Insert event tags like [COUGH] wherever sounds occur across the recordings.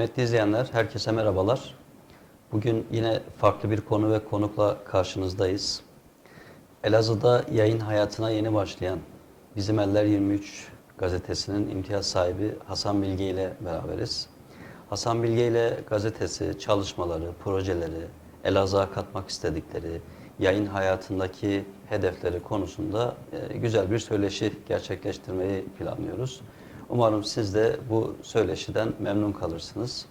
Kıymetli izleyenler, herkese merhabalar. Bugün yine farklı bir konu ve konukla karşınızdayız. Elazığ'da yayın hayatına yeni başlayan Bizim Eller 23 gazetesinin imtiyaz sahibi Hasan Bilge ile beraberiz. Hasan Bilge ile gazetesi, çalışmaları, projeleri, Elazığ'a katmak istedikleri, yayın hayatındaki hedefleri konusunda e, güzel bir söyleşi gerçekleştirmeyi planlıyoruz. Umarım siz de bu söyleşiden memnun kalırsınız.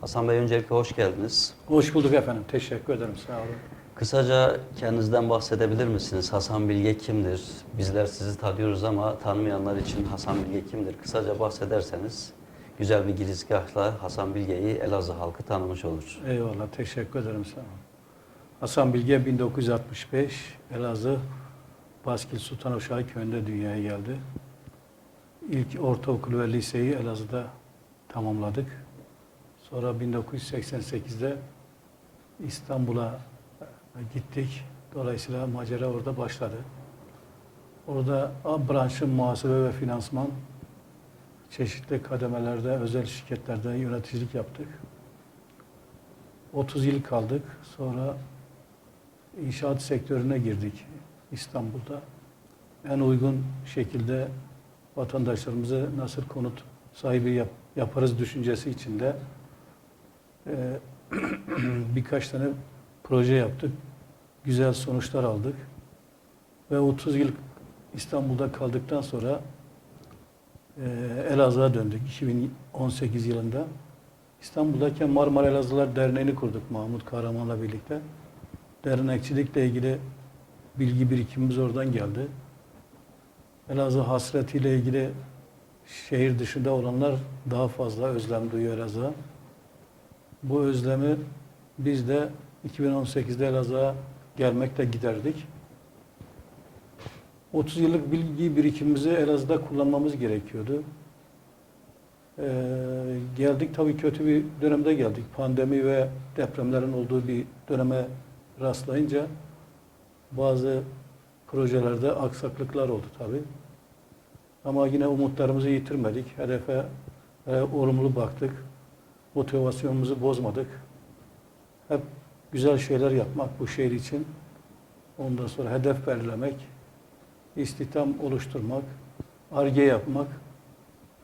Hasan Bey öncelikle hoş geldiniz. Hoş bulduk efendim. Teşekkür ederim. Sağ olun. Kısaca kendinizden bahsedebilir misiniz? Hasan Bilge kimdir? Bizler sizi tanıyoruz ama tanımayanlar için Hasan Bilge kimdir? Kısaca bahsederseniz güzel bir girizgahla Hasan Bilge'yi Elazığ halkı tanımış olur. Eyvallah. Teşekkür ederim. Sağ olun. Hasan Bilge 1965 Elazığ Baskil Sultan Uşağı köyünde dünyaya geldi. İlk ortaokul ve liseyi Elazığ'da tamamladık. Sonra 1988'de İstanbul'a gittik. Dolayısıyla macera orada başladı. Orada A branşı muhasebe ve finansman çeşitli kademelerde, özel şirketlerde yöneticilik yaptık. 30 yıl kaldık. Sonra inşaat sektörüne girdik İstanbul'da. En uygun şekilde vatandaşlarımızı nasıl konut sahibi yap- yaparız düşüncesi içinde e, [CLEARS THROAT] birkaç tane proje yaptık. Güzel sonuçlar aldık. Ve 30 yıl İstanbul'da kaldıktan sonra e, Elazığ'a döndük 2018 yılında. İstanbul'dayken Marmara Elazığlar Derneği'ni kurduk Mahmut Kahraman'la birlikte. Dernekçilikle ilgili bilgi birikimimiz oradan geldi. Elazığ hasretiyle ilgili şehir dışında olanlar daha fazla özlem duyuyor Elazığ'a. Bu özlemi biz de 2018'de Elazığ'a gelmekle giderdik. 30 yıllık bilgi birikimimizi Elazığ'da kullanmamız gerekiyordu. Ee, geldik tabii kötü bir dönemde geldik. Pandemi ve depremlerin olduğu bir döneme rastlayınca bazı projelerde aksaklıklar oldu tabii. Ama yine umutlarımızı yitirmedik. Hedefe e, olumlu baktık. Motivasyonumuzu bozmadık. Hep güzel şeyler yapmak bu şehir için. Ondan sonra hedef belirlemek, istihdam oluşturmak, arge yapmak,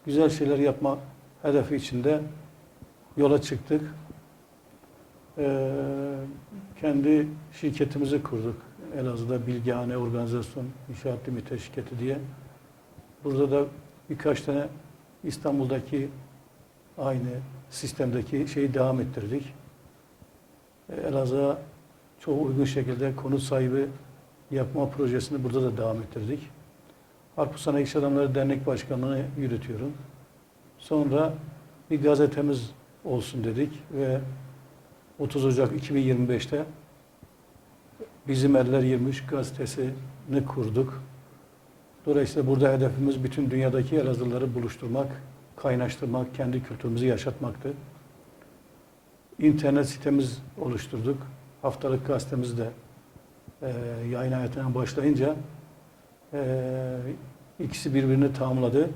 güzel şeyler yapma hedefi içinde yola çıktık. Ee, kendi şirketimizi kurduk. Elazığ'da Bilgihane Organizasyon İnşaat Limite Şirketi diye. Burada da birkaç tane İstanbul'daki aynı sistemdeki şeyi devam ettirdik. Ee, Elazığ'a çok uygun şekilde konut sahibi yapma projesini burada da devam ettirdik. Harp Sanayi İş Adamları Dernek Başkanlığı'nı yürütüyorum. Sonra bir gazetemiz olsun dedik ve 30 Ocak 2025'te Bizim Eller 23 gazetesini kurduk. Dolayısıyla burada hedefimiz bütün dünyadaki Elazığlıları buluşturmak, kaynaştırmak, kendi kültürümüzü yaşatmaktı. İnternet sitemiz oluşturduk. Haftalık gazetemiz de e, yayın hayatına başlayınca e, ikisi birbirini tamamladı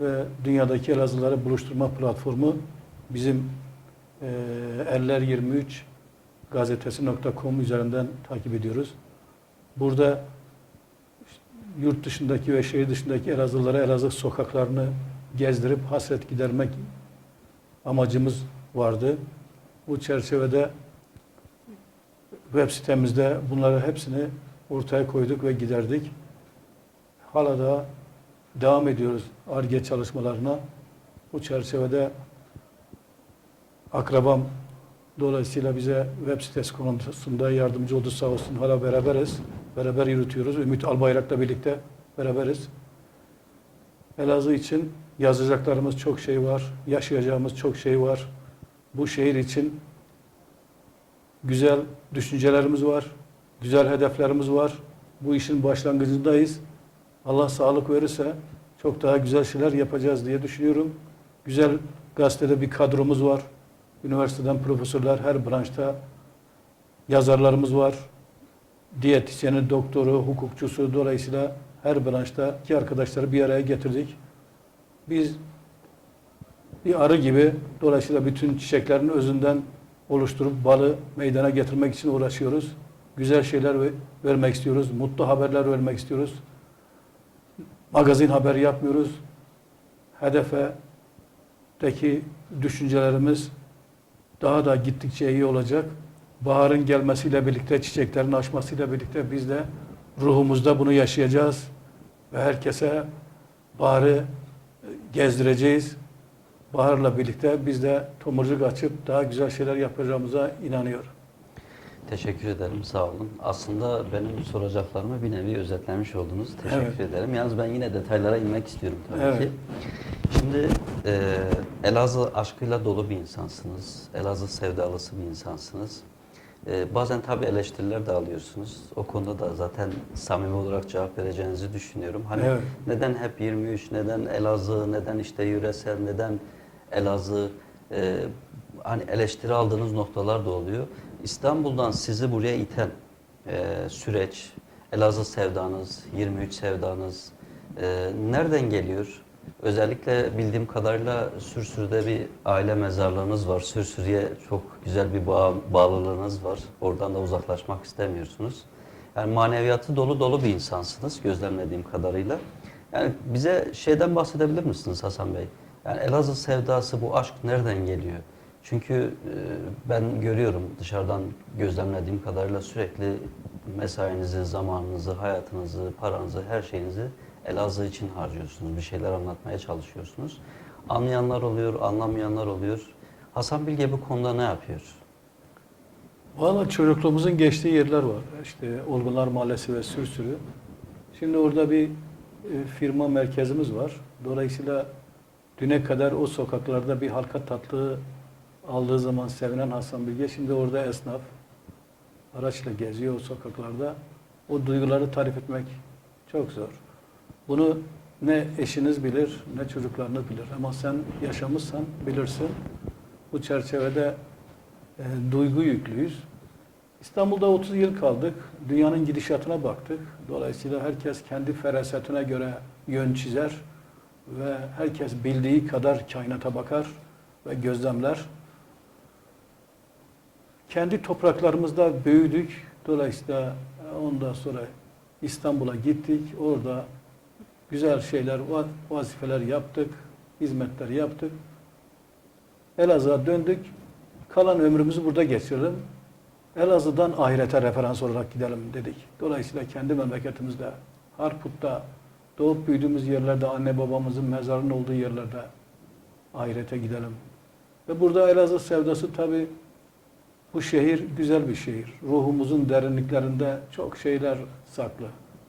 ve dünyadaki Elazığlıları buluşturma platformu bizim e, Eller 23 gazetesi.com üzerinden takip ediyoruz. Burada yurt dışındaki ve şehir dışındaki Elazığlılara Elazığ sokaklarını gezdirip hasret gidermek amacımız vardı. Bu çerçevede web sitemizde bunları hepsini ortaya koyduk ve giderdik. Hala da devam ediyoruz ARGE çalışmalarına. Bu çerçevede akrabam dolayısıyla bize web sitesi konusunda yardımcı oldu sağ olsun. Hala beraberiz. Beraber yürütüyoruz. Ümit Albayrak'la birlikte beraberiz. Elazığ için yazacaklarımız çok şey var. Yaşayacağımız çok şey var. Bu şehir için güzel düşüncelerimiz var. Güzel hedeflerimiz var. Bu işin başlangıcındayız. Allah sağlık verirse çok daha güzel şeyler yapacağız diye düşünüyorum. Güzel gazetede bir kadromuz var. Üniversiteden profesörler, her branşta yazarlarımız var. Diyetisyeni, doktoru, hukukçusu dolayısıyla her branştaki arkadaşları bir araya getirdik. Biz bir arı gibi dolayısıyla bütün çiçeklerin özünden oluşturup balı meydana getirmek için uğraşıyoruz. Güzel şeyler ve- vermek istiyoruz. Mutlu haberler vermek istiyoruz. Magazin haberi yapmıyoruz. Hedefe deki düşüncelerimiz daha da gittikçe iyi olacak. Baharın gelmesiyle birlikte, çiçeklerin açmasıyla birlikte biz de ruhumuzda bunu yaşayacağız. Ve herkese baharı gezdireceğiz. Baharla birlikte biz de tomurcuk açıp daha güzel şeyler yapacağımıza inanıyorum. Teşekkür ederim, sağ olun. Aslında benim soracaklarımı bir nevi özetlemiş oldunuz. Teşekkür Evet. ederim. Yalnız ben yine detaylara inmek istiyorum tabii Evet. ki. Şimdi e, Elazığ aşkıyla dolu bir insansınız. Elazığ sevdalısı bir insansınız. E, bazen tabii eleştiriler de alıyorsunuz. O konuda da zaten samimi olarak cevap vereceğinizi düşünüyorum. Hani Evet. neden hep 23, neden Elazığ, neden işte yöresel, neden Elazığ e, hani eleştiri aldığınız noktalar da oluyor. İstanbul'dan sizi buraya iten e, süreç, Elazığ sevdanız, 23 sevdanız e, nereden geliyor? Özellikle bildiğim kadarıyla Sürsür'de bir aile mezarlığınız var. Sürsür'e çok güzel bir bağ, bağlılığınız var. Oradan da uzaklaşmak istemiyorsunuz. Yani maneviyatı dolu dolu bir insansınız gözlemlediğim kadarıyla. Yani bize şeyden bahsedebilir misiniz Hasan Bey? Yani Elazığ sevdası bu aşk nereden geliyor? Çünkü e, ben görüyorum dışarıdan gözlemlediğim kadarıyla sürekli mesainizi, zamanınızı, hayatınızı, paranızı, her şeyinizi Elazığ için harcıyorsunuz. Bir şeyler anlatmaya çalışıyorsunuz. Anlayanlar oluyor, anlamayanlar oluyor. Hasan Bilge bu konuda ne yapıyor? Valla çocukluğumuzun geçtiği yerler var. İşte Olgunlar Mahallesi ve Sürsürü. Şimdi orada bir e, firma merkezimiz var. Dolayısıyla düne kadar o sokaklarda bir halka tatlı aldığı zaman sevinen Hasan Bilge şimdi orada esnaf araçla geziyor o sokaklarda. O duyguları tarif etmek çok zor. Bunu ne eşiniz bilir ne çocuklarınız bilir. Ama sen yaşamışsan bilirsin. Bu çerçevede e, duygu yüklüyüz. İstanbul'da 30 yıl kaldık. Dünyanın gidişatına baktık. Dolayısıyla herkes kendi ferasetine göre yön çizer ve herkes bildiği kadar kainata bakar ve gözlemler. Kendi topraklarımızda büyüdük. Dolayısıyla ondan sonra İstanbul'a gittik. Orada güzel şeyler, va- vazifeler yaptık, hizmetler yaptık. Elazığ'a döndük. Kalan ömrümüzü burada geçirelim. Elazığ'dan ahirete referans olarak gidelim dedik. Dolayısıyla kendi memleketimizde, Harput'ta, doğup büyüdüğümüz yerlerde, anne babamızın mezarının olduğu yerlerde ahirete gidelim. Ve burada Elazığ sevdası tabi bu şehir güzel bir şehir. Ruhumuzun derinliklerinde çok şeyler saklı.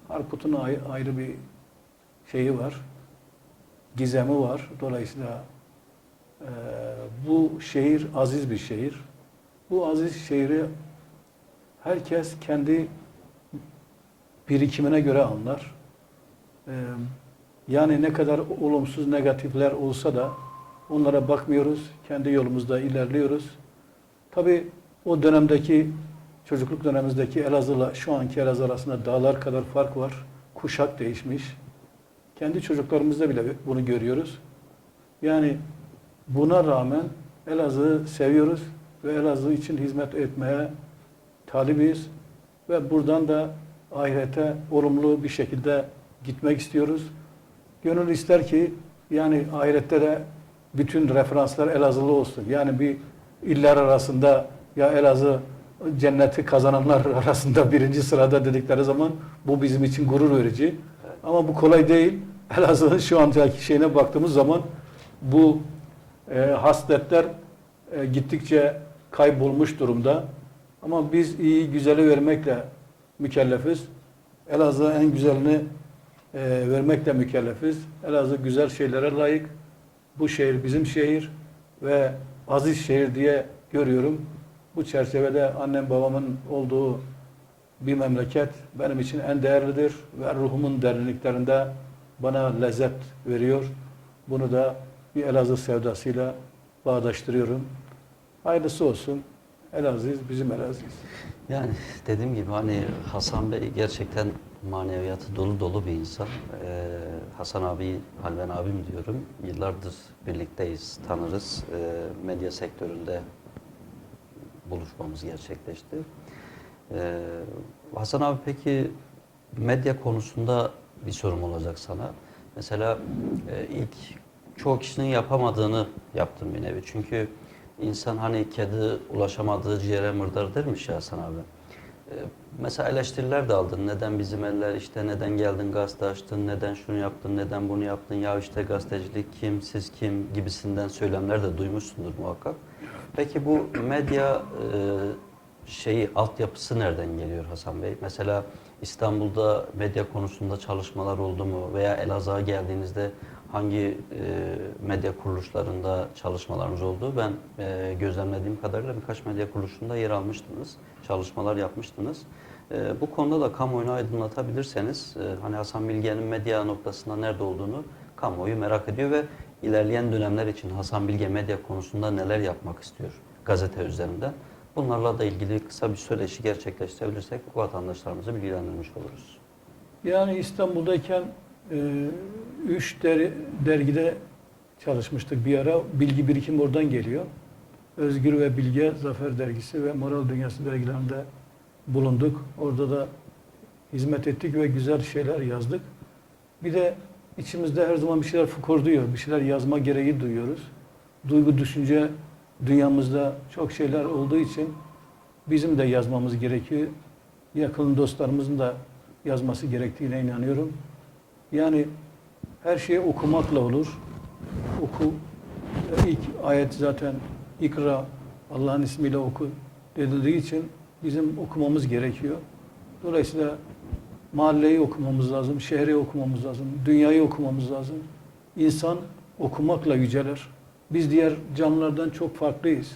Harput'un ay- ayrı bir şeyi var. Gizemi var. Dolayısıyla ee, bu şehir aziz bir şehir. Bu aziz şehri herkes kendi birikimine göre anlar. Ee, yani ne kadar olumsuz, negatifler olsa da onlara bakmıyoruz. Kendi yolumuzda ilerliyoruz. Tabii o dönemdeki, çocukluk dönemimizdeki Elazığ'la şu anki Elazığ arasında dağlar kadar fark var. Kuşak değişmiş. Kendi çocuklarımızda bile bunu görüyoruz. Yani Buna rağmen Elazığ'ı seviyoruz ve Elazığ için hizmet etmeye talibiz ve buradan da ahirete olumlu bir şekilde gitmek istiyoruz. Gönül ister ki yani ahirette de bütün referanslar Elazığlı olsun. Yani bir iller arasında ya Elazığ cenneti kazananlar [LAUGHS] arasında birinci sırada dedikleri zaman bu bizim için gurur verici. Ama bu kolay değil. [LAUGHS] Elazığ'ın şu andaki şeyine baktığımız zaman bu e, hasletler e, gittikçe kaybolmuş durumda. Ama biz iyi güzeli vermekle mükellefiz. Elazığ'a en güzelini e, vermekle mükellefiz. Elazığ güzel şeylere layık. Bu şehir bizim şehir ve aziz şehir diye görüyorum. Bu çerçevede annem babamın olduğu bir memleket benim için en değerlidir ve ruhumun derinliklerinde bana lezzet veriyor. Bunu da bir Elazığ sevdasıyla bağdaştırıyorum. Hayırlısı olsun. Elazığ'ız, bizim Elazığ'ız. Yani dediğim gibi hani Hasan Bey gerçekten maneviyatı dolu dolu bir insan. Ee, Hasan abi, Halven abim diyorum. Yıllardır birlikteyiz, tanırız. Ee, medya sektöründe buluşmamız gerçekleşti. Ee, Hasan abi peki medya konusunda bir sorum olacak sana. Mesela e, ilk çoğu kişinin yapamadığını yaptım bir nevi. Çünkü insan hani kedi ulaşamadığı ciğere mırdar dermiş ya Hasan abi. Ee, Mesela eleştiriler de aldın. Neden bizim eller işte neden geldin gazete açtın, neden şunu yaptın, neden bunu yaptın, ya işte gazetecilik kim, siz kim gibisinden söylemler de duymuşsundur muhakkak. Peki bu medya e, şeyi altyapısı nereden geliyor Hasan Bey? Mesela İstanbul'da medya konusunda çalışmalar oldu mu veya Elazığ'a geldiğinizde hangi e, medya kuruluşlarında çalışmalarınız oldu? Ben e, gözlemlediğim kadarıyla birkaç medya kuruluşunda yer almıştınız, çalışmalar yapmıştınız. E, bu konuda da kamuoyunu aydınlatabilirseniz, e, hani Hasan Bilge'nin medya noktasında nerede olduğunu kamuoyu merak ediyor ve ilerleyen dönemler için Hasan Bilge medya konusunda neler yapmak istiyor gazete üzerinden. Bunlarla da ilgili kısa bir söyleşi gerçekleştirebilirsek vatandaşlarımızı bilgilendirmiş oluruz. Yani İstanbul'dayken e, üç der, dergide çalışmıştık bir ara. Bilgi birikim oradan geliyor. Özgür ve Bilge Zafer Dergisi ve Moral Dünyası dergilerinde bulunduk. Orada da hizmet ettik ve güzel şeyler yazdık. Bir de içimizde her zaman bir şeyler fukorduyor. Bir şeyler yazma gereği duyuyoruz. Duygu, düşünce dünyamızda çok şeyler olduğu için bizim de yazmamız gerekiyor. Yakın dostlarımızın da yazması gerektiğine inanıyorum. Yani her şey okumakla olur. Oku. İlk ayet zaten ikra Allah'ın ismiyle oku denildiği için bizim okumamız gerekiyor. Dolayısıyla mahalleyi okumamız lazım, şehri okumamız lazım, dünyayı okumamız lazım. İnsan okumakla yücelir. Biz diğer canlılardan çok farklıyız.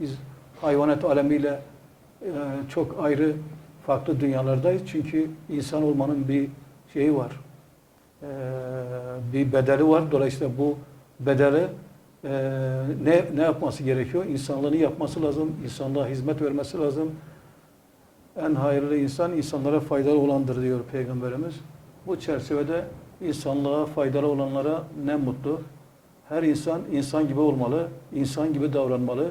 Biz hayvanat alemiyle e, çok ayrı farklı dünyalardayız. Çünkü insan olmanın bir şeyi var. E, bir bedeli var. Dolayısıyla bu bedeli e, ne, ne yapması gerekiyor? İnsanlığını yapması lazım. İnsanlığa hizmet vermesi lazım. En hayırlı insan insanlara faydalı olandır diyor Peygamberimiz. Bu çerçevede insanlığa faydalı olanlara ne mutlu. Her insan insan gibi olmalı, insan gibi davranmalı,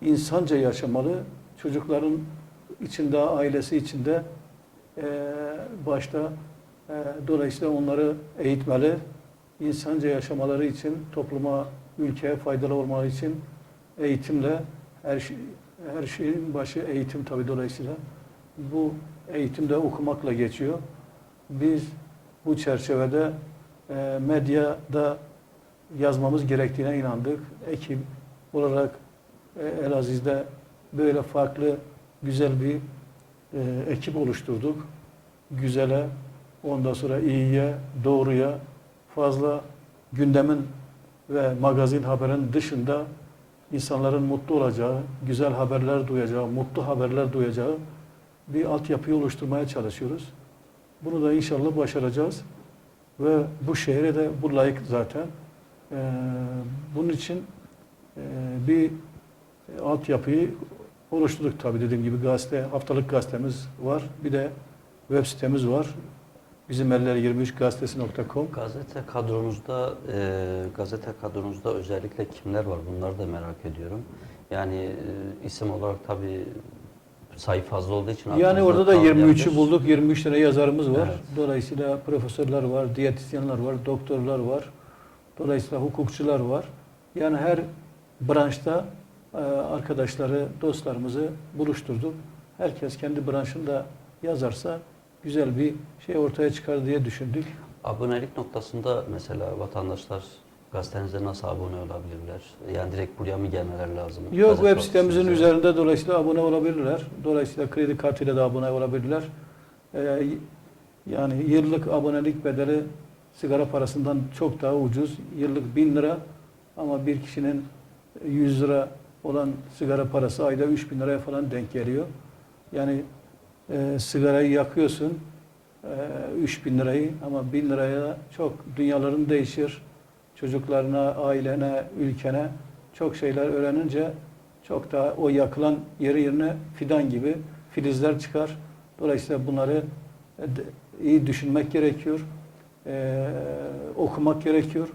insanca yaşamalı. Çocukların içinde, ailesi içinde eee, başta eee, dolayısıyla onları eğitmeli. İnsanca yaşamaları için, topluma, ülkeye faydalı olmaları için eğitimle her şey, her şeyin başı eğitim tabii dolayısıyla. Bu eğitimde okumakla geçiyor. Biz bu çerçevede eee, medyada yazmamız gerektiğine inandık. Ekip olarak e, Elaziz'de böyle farklı güzel bir e, ekip oluşturduk. Güzele, ondan sonra iyiye, doğruya fazla gündemin ve magazin haberin dışında insanların mutlu olacağı, güzel haberler duyacağı, mutlu haberler duyacağı bir altyapıyı oluşturmaya çalışıyoruz. Bunu da inşallah başaracağız. Ve bu şehre de bu layık zaten. Ee, bunun için e, bir altyapıyı oluşturduk tabii dediğim gibi gazete, haftalık gazetemiz var. Bir de web sitemiz var. Bizim eller 23 gazetesi.com. Gazete kadronuzda, e, gazete kadronuzda özellikle kimler var? Bunları da merak ediyorum. Yani e, isim olarak tabii sayı fazla olduğu için Yani orada da kalmayan 23'ü bir- bulduk. 23 tane yazarımız var. Evet. Dolayısıyla profesörler var, diyetisyenler var, doktorlar var. Dolayısıyla hukukçular var. Yani her branşta e, arkadaşları, dostlarımızı buluşturduk. Herkes kendi branşında yazarsa güzel bir şey ortaya çıkar diye düşündük. Abonelik noktasında mesela vatandaşlar gazetenize nasıl abone olabilirler? Yani direkt buraya mı gelmeleri lazım? Yok Gazete web sitemizin üzerinde dolayısıyla abone olabilirler. Dolayısıyla kredi kartıyla da abone olabilirler. Ee, yani yıllık abonelik bedeli sigara parasından çok daha ucuz. Yıllık 1000 lira ama bir kişinin 100 lira olan sigara parası ayda 3000 liraya falan denk geliyor. Yani e, sigarayı yakıyorsun e, 3000 lirayı ama 1000 liraya çok dünyaların değişir. Çocuklarına, ailene, ülkene çok şeyler öğrenince çok daha o yakılan yeri yerine fidan gibi filizler çıkar. Dolayısıyla bunları e, iyi düşünmek gerekiyor. Ee, okumak gerekiyor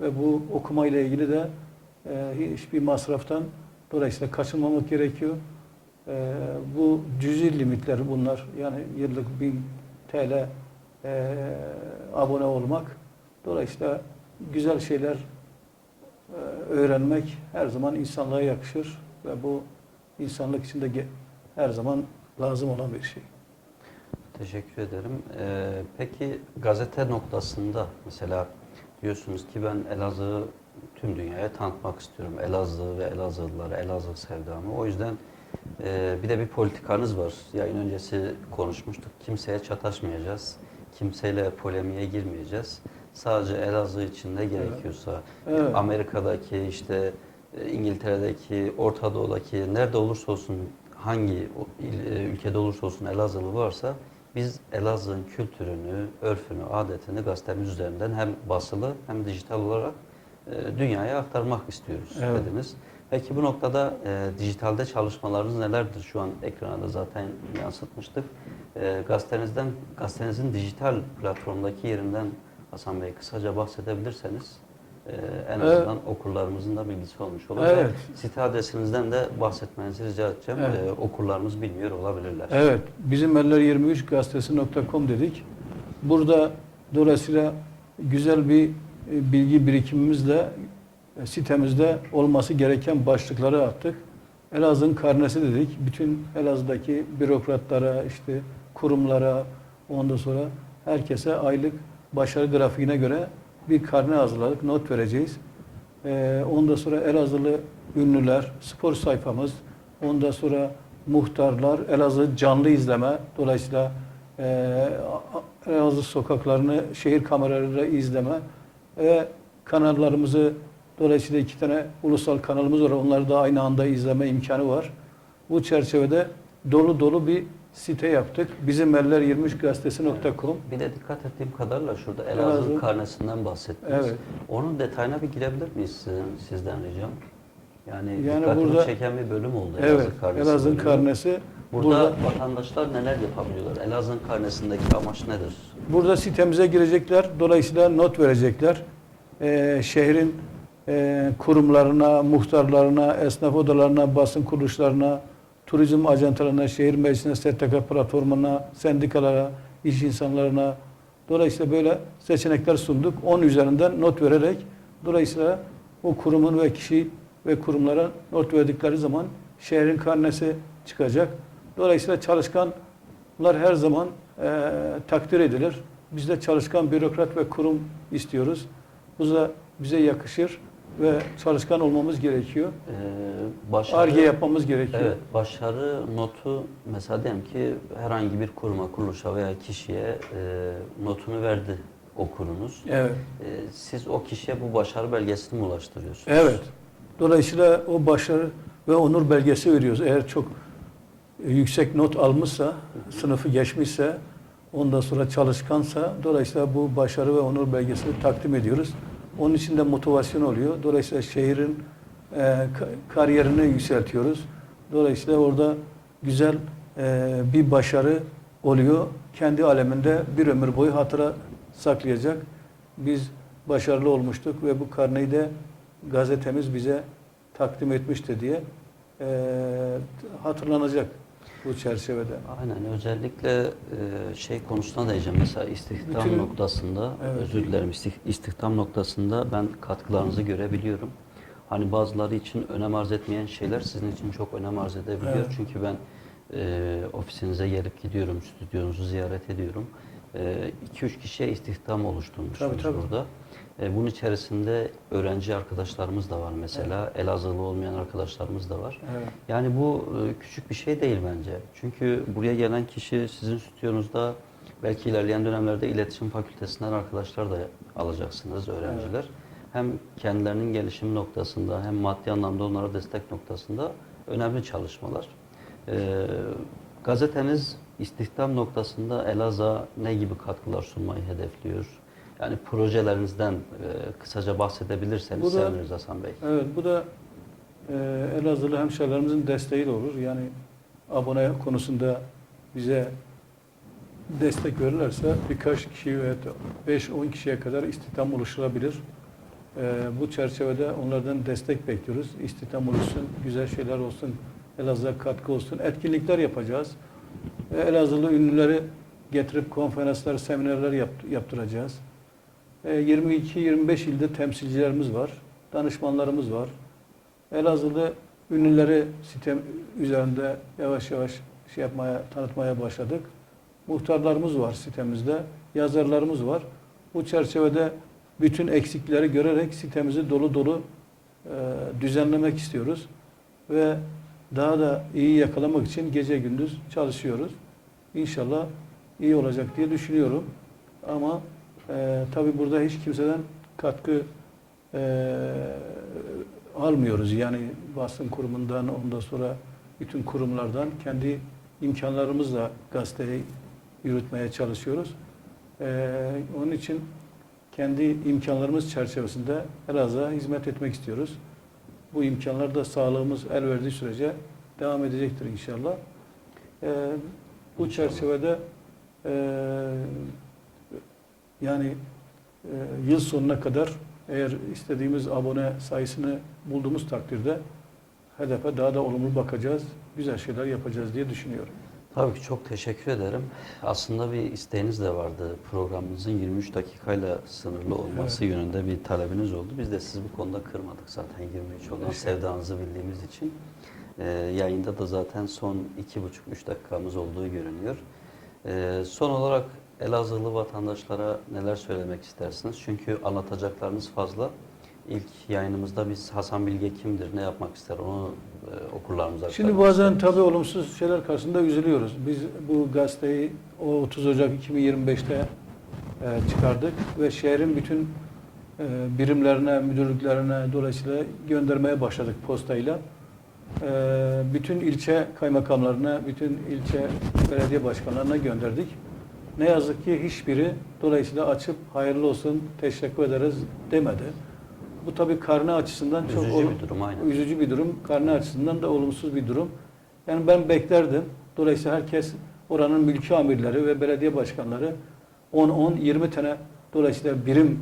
ve bu okuma ile ilgili de e, hiçbir masraftan dolayısıyla kaçınmamak gerekiyor. Ee, bu cüzi limitler bunlar. Yani yıllık 1000 TL e, abone olmak. Dolayısıyla güzel şeyler e, öğrenmek her zaman insanlığa yakışır ve bu insanlık içinde her zaman lazım olan bir şey. Teşekkür ederim. Ee, peki gazete noktasında mesela diyorsunuz ki ben Elazığ'ı tüm dünyaya tanıtmak istiyorum. Elazığ ve Elazığlıları, Elazığ sevdamı. O yüzden e, bir de bir politikanız var. Yayın öncesi konuşmuştuk. Kimseye çataşmayacağız. Kimseyle polemiğe girmeyeceğiz. Sadece Elazığ için ne gerekiyorsa Evet. Amerika'daki işte e, İngiltere'deki, Orta Doğu'daki nerede olursa olsun hangi e, ülkede olursa olsun Elazığlı varsa biz Elazığ'ın kültürünü, örfünü, adetini gazetemiz üzerinden hem basılı hem dijital olarak e, dünyaya aktarmak istiyoruz Evet. dediniz. Peki bu noktada e, dijitalde çalışmalarınız nelerdir? Şu an ekrana da zaten yansıtmıştık. E, gazetenizden, gazetenizin dijital platformdaki yerinden Hasan Bey kısaca bahsedebilirseniz e, en Evet. azından okurlarımızın da bilgisi olmuş olur. Evet. Ve Site adresinizden de bahsetmenizi rica edeceğim. Evet. E, okurlarımız bilmiyor olabilirler. Evet, bizim eller 23 gazetesi.com dedik. Burada dolayısıyla güzel bir e, bilgi birikimimizle e, sitemizde olması gereken başlıkları attık. Elazığ'ın karnesi dedik. Bütün Elazığ'daki bürokratlara, işte kurumlara, ondan sonra herkese aylık başarı grafiğine göre bir karne hazırladık, not vereceğiz. Ee, ondan sonra Elazığlı ünlüler, spor sayfamız, ondan sonra muhtarlar, Elazığ canlı izleme, dolayısıyla e, Elazığ sokaklarını şehir kameralarıyla izleme ve kanallarımızı dolayısıyla iki tane ulusal kanalımız var, onları da aynı anda izleme imkanı var. Bu çerçevede dolu dolu bir site yaptık. Bizim eller 23 gazetesi.com. Bir de dikkat ettiğim kadarıyla şurada Elazığ- Elazığ karnesinden bahsettiniz. Evet. Onun detayına bir girebilir miyiz sizin, sizden ricam? Yani, Yani dikkatimi burada- çeken bir bölüm oldu. Evet, Elazığ karnesi Elazığ'ın bölümü. karnesi. Burada, Burada, vatandaşlar neler yapabiliyorlar? Elazığ'ın karnesindeki amaç nedir? burada sitemize girecekler, dolayısıyla not verecekler. Ee, şehrin e, kurumlarına, muhtarlarına, esnaf odalarına, basın kuruluşlarına, turizm ajantalarına, şehir meclisine, STK platformuna, sendikalara, iş insanlarına. Dolayısıyla böyle seçenekler sunduk. 10 üzerinden not vererek dolayısıyla o kurumun ve kişi ve kurumlara not verdikleri zaman şehrin karnesi çıkacak. Dolayısıyla çalışkanlar her zaman e, takdir edilir. Biz de çalışkan bürokrat ve kurum istiyoruz. Bu da bize yakışır ve çalışkan olmamız gerekiyor. Ee, başarı, Arge yapmamız gerekiyor. Evet, başarı notu mesela diyelim ki herhangi bir kuruma, kuruluşa veya kişiye e, notunu verdi okurunuz. Evet. E, siz o kişiye bu başarı belgesini mi ulaştırıyorsunuz? Evet. Dolayısıyla o başarı ve onur belgesi veriyoruz. Eğer çok yüksek not almışsa, sınıfı geçmişse, ondan sonra çalışkansa, dolayısıyla bu başarı ve onur belgesini takdim ediyoruz. Onun için de motivasyon oluyor. Dolayısıyla şehrin e, ka- kariyerini yükseltiyoruz. Dolayısıyla orada güzel e, bir başarı oluyor. Kendi aleminde bir ömür boyu hatıra saklayacak. Biz başarılı olmuştuk ve bu karneyi de gazetemiz bize takdim etmişti diye e, hatırlanacak bu çerçevede. Aynen özellikle e, şey konusuna değineceğim. Mesela istihdam Bütün- noktasında, Evet. özür dilerim istih- istihdam noktasında ben katkılarınızı görebiliyorum. Hani bazıları için önem arz etmeyen şeyler sizin için çok önem arz edebiliyor. Evet. Çünkü ben e, ofisinize gelip gidiyorum, stüdyonuzu ziyaret ediyorum. 2-3 kişiye istihdam oluşturmuşsunuz Tabii, tabii. burada. E, bunun içerisinde öğrenci arkadaşlarımız da var mesela. Elazığlı olmayan arkadaşlarımız da var. Evet. Yani bu e, küçük bir şey değil bence. Çünkü buraya gelen kişi sizin stüdyonuzda belki ilerleyen dönemlerde iletişim fakültesinden arkadaşlar da alacaksınız öğrenciler. Hem kendilerinin gelişim noktasında hem maddi anlamda onlara destek noktasında önemli çalışmalar. E, gazeteniz istihdam noktasında Elazığ'a ne gibi katkılar sunmayı hedefliyor? Yani projelerinizden e, kısaca bahsedebilirseniz Bu da- seviniriz Hasan Bey. Evet, bu da e, Elazığlı hemşehrilerimizin desteğiyle olur. Yani abone konusunda bize destek verirlerse birkaç kişi ve 5-10 kişiye kadar istihdam oluşturabilir. E, bu çerçevede onlardan destek bekliyoruz. İstihdam oluşsun, güzel şeyler olsun, Elazığ'a katkı olsun. Etkinlikler yapacağız. E, Elazığlı ünlüleri getirip konferanslar, seminerler yapt- yaptıracağız. E, 22-25 ilde temsilcilerimiz var, danışmanlarımız var. Elazığlı ünlüleri sitem üzerinde yavaş yavaş şey yapmaya, tanıtmaya başladık. Muhtarlarımız var sitemizde, yazarlarımız var. Bu çerçevede bütün eksikleri görerek sitemizi dolu dolu e, düzenlemek istiyoruz. Ve daha da iyi yakalamak için gece gündüz çalışıyoruz. İnşallah iyi olacak diye düşünüyorum. Ama e, tabii burada hiç kimseden katkı e, almıyoruz. Yani basın kurumundan, ondan sonra bütün kurumlardan kendi imkanlarımızla gazeteyi yürütmeye çalışıyoruz. E, onun için kendi imkanlarımız çerçevesinde Elazığ'a hizmet etmek istiyoruz. Bu imkanlar da sağlığımız el verdiği sürece devam edecektir inşallah. E, bu çerçevede e, yani e, yıl sonuna kadar eğer istediğimiz abone sayısını bulduğumuz takdirde hedefe daha da olumlu bakacağız, güzel şeyler yapacağız diye düşünüyorum. Tabii ki çok teşekkür ederim. Aslında bir isteğiniz de vardı. Programımızın 23 dakikayla sınırlı olması yönünde bir talebiniz oldu. Biz de sizi bu konuda kırmadık zaten 23 olan sevdanızı bildiğimiz için. Ee, yayında da zaten son 2,5-3 dakikamız olduğu görünüyor. Ee, son olarak Elazığlı vatandaşlara neler söylemek istersiniz? Çünkü anlatacaklarınız fazla. İlk yayınımızda biz Hasan Bilge kimdir, ne yapmak ister onu e, okurlarımıza Şimdi bazen tabii olumsuz şeyler karşısında üzülüyoruz. Biz bu gazeteyi o 30 Ocak 2025'te e, çıkardık ve şehrin bütün e, birimlerine, müdürlüklerine dolayısıyla göndermeye başladık postayla. E, bütün ilçe kaymakamlarına, bütün ilçe belediye başkanlarına gönderdik. Ne yazık ki hiçbiri dolayısıyla açıp hayırlı olsun, teşekkür ederiz demedi. Bu tabii karne açısından çok Üzücü olu- bir durum, aynen. Üzücü bir durum. Karne açısından da olumsuz bir durum. Yani ben beklerdim. Dolayısıyla herkes oranın mülki amirleri ve belediye başkanları 10-10-20 tane dolayısıyla birim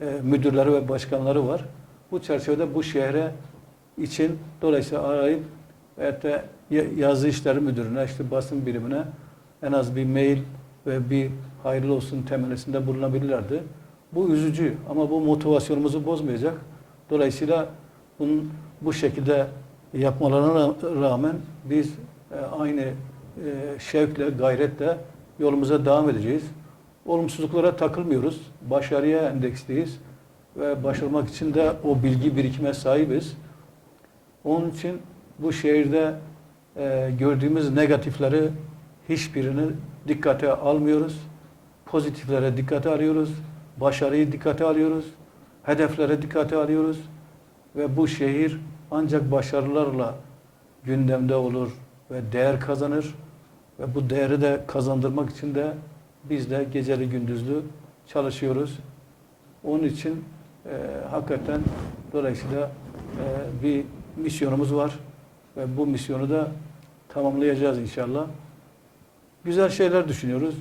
e, müdürleri ve başkanları var. Bu çerçevede bu şehre için dolayısıyla arayıp ya- yazı işleri müdürüne, işte basın birimine en az bir mail ve bir hayırlı olsun temennisinde bulunabilirlerdi. Bu üzücü ama bu motivasyonumuzu bozmayacak. Dolayısıyla bunun bu şekilde yapmalarına ra- rağmen biz e, aynı e, şevkle, gayretle yolumuza devam edeceğiz. Olumsuzluklara takılmıyoruz. Başarıya endeksliyiz ve başarmak için de o bilgi birikime sahibiz. Onun için bu şehirde e, gördüğümüz negatifleri hiçbirini dikkate almıyoruz. Pozitiflere dikkate alıyoruz. Başarıyı dikkate alıyoruz. Hedeflere dikkate alıyoruz. Ve bu şehir ancak başarılarla gündemde olur ve değer kazanır. Ve bu değeri de kazandırmak için de biz de geceli gündüzlü çalışıyoruz. Onun için e, hakikaten dolayısıyla e, bir misyonumuz var ve bu misyonu da tamamlayacağız inşallah. Güzel şeyler düşünüyoruz.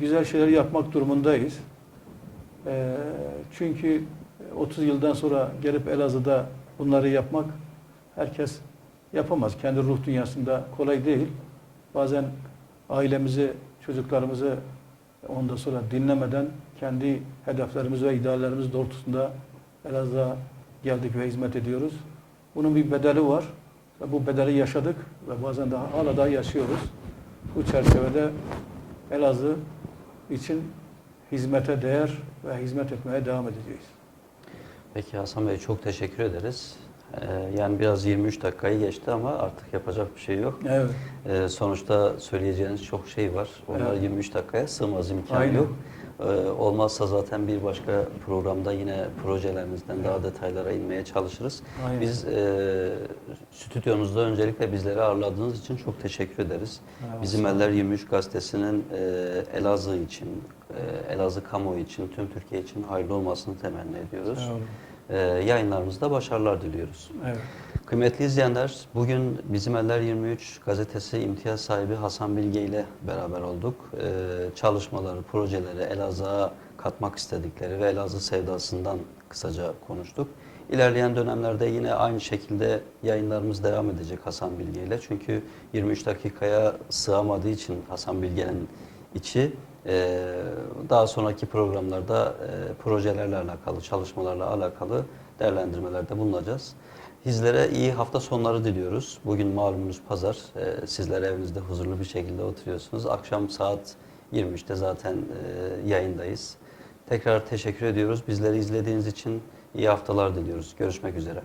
Güzel şeyler yapmak durumundayız. E, çünkü 30 yıldan sonra gelip Elazığ'da bunları yapmak herkes yapamaz. Kendi ruh dünyasında kolay değil. Bazen ailemizi, çocuklarımızı ondan sonra dinlemeden kendi hedeflerimiz ve ideallerimiz doğrultusunda Elazığ'a geldik ve hizmet ediyoruz. Bunun bir bedeli var ve bu bedeli yaşadık ve bazen daha hala da yaşıyoruz. Bu çerçevede Elazığ için hizmete değer ve hizmet etmeye devam edeceğiz. Peki Hasan Bey çok teşekkür ederiz. Ee, yani biraz 23 dakikayı geçti ama artık yapacak bir şey yok. Evet. Ee, sonuçta söyleyeceğiniz çok şey var. Onlar Evet. 23 dakikaya sığmaz imkanı Aynen. yok. Ee, olmazsa zaten bir başka programda yine projelerinizden daha detaylara inmeye çalışırız. Aynen. Biz e, stüdyonuzda öncelikle bizleri ağırladığınız için çok teşekkür ederiz. Evet, Bizim. Eller 23 gazetesinin e, Elazığ için, e, Elazığ kamuoyu için, tüm Türkiye için hayırlı olmasını temenni ediyoruz. Olun. E, yayınlarımızda başarılar diliyoruz. Evet. Kıymetli izleyenler, bugün Bizim Eller 23 gazetesi imtiyaz sahibi Hasan Bilge ile beraber olduk. Ee, çalışmaları, projeleri, Elazığ'a katmak istedikleri ve Elazığ sevdasından kısaca konuştuk. İlerleyen dönemlerde yine aynı şekilde yayınlarımız devam edecek Hasan Bilge ile. Çünkü 23 dakikaya sığamadığı için Hasan Bilge'nin içi e, daha sonraki programlarda e, projelerle alakalı, çalışmalarla alakalı değerlendirmelerde bulunacağız. Sizlere iyi hafta sonları diliyoruz. Bugün malumunuz pazar. Ee, sizler evinizde huzurlu bir şekilde oturuyorsunuz. Akşam saat 23'te zaten e, yayındayız. Tekrar teşekkür ediyoruz. Bizleri izlediğiniz için iyi haftalar diliyoruz. Görüşmek üzere.